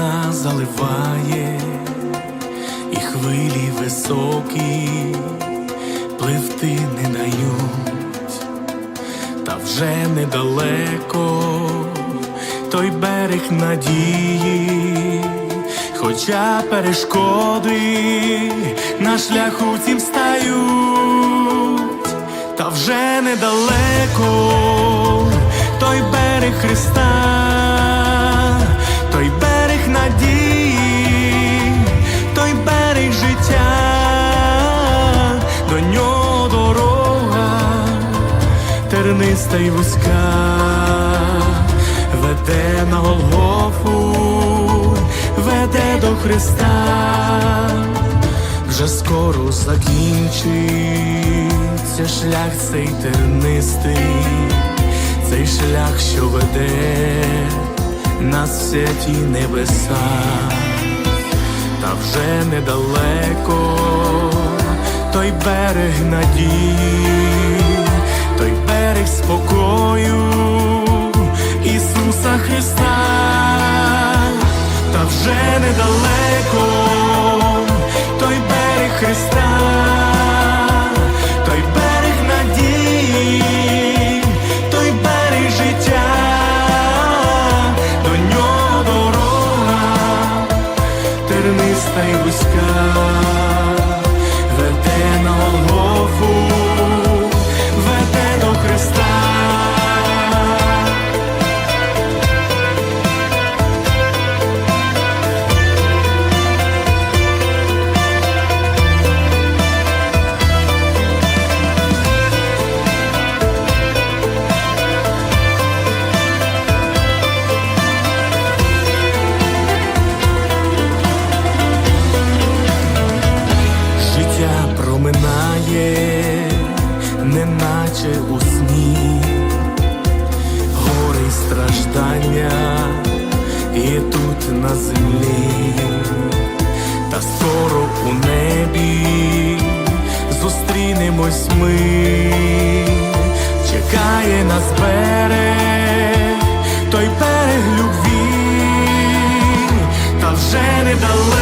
нас заливає, і хвилі високі пливти не дають, та вже недалеко той берег надії, хоча перешкоди на шляху цім стають, та вже недалеко той берег Христа, терниста й вузька, веде на Голгофу, веде до Христа, вже скоро закінчиться шлях цей тернистий, цей шлях, що веде нас в святі небеса, та вже недалеко той берег надії, той берег спокою Ісуса Христа, та вже недалеко той берег Христа, той берег надії, той берег життя, до нього дорога терниста й вузька, веде на Голгофу, неначе у сні, гори й страждання є тут на землі, та скоро у небі зустрінемось ми, чекає нас берег, той берег любві, та вже недалеко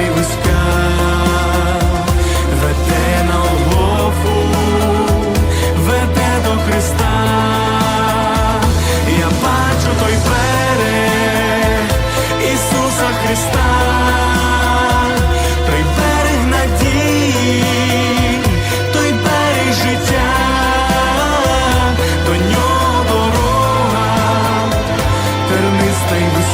й вузька, веде на Голгофу, веде до Христа, я бачу той берег Ісуса Христа, той берег надії, той берег життя, до нього дорога, терниста.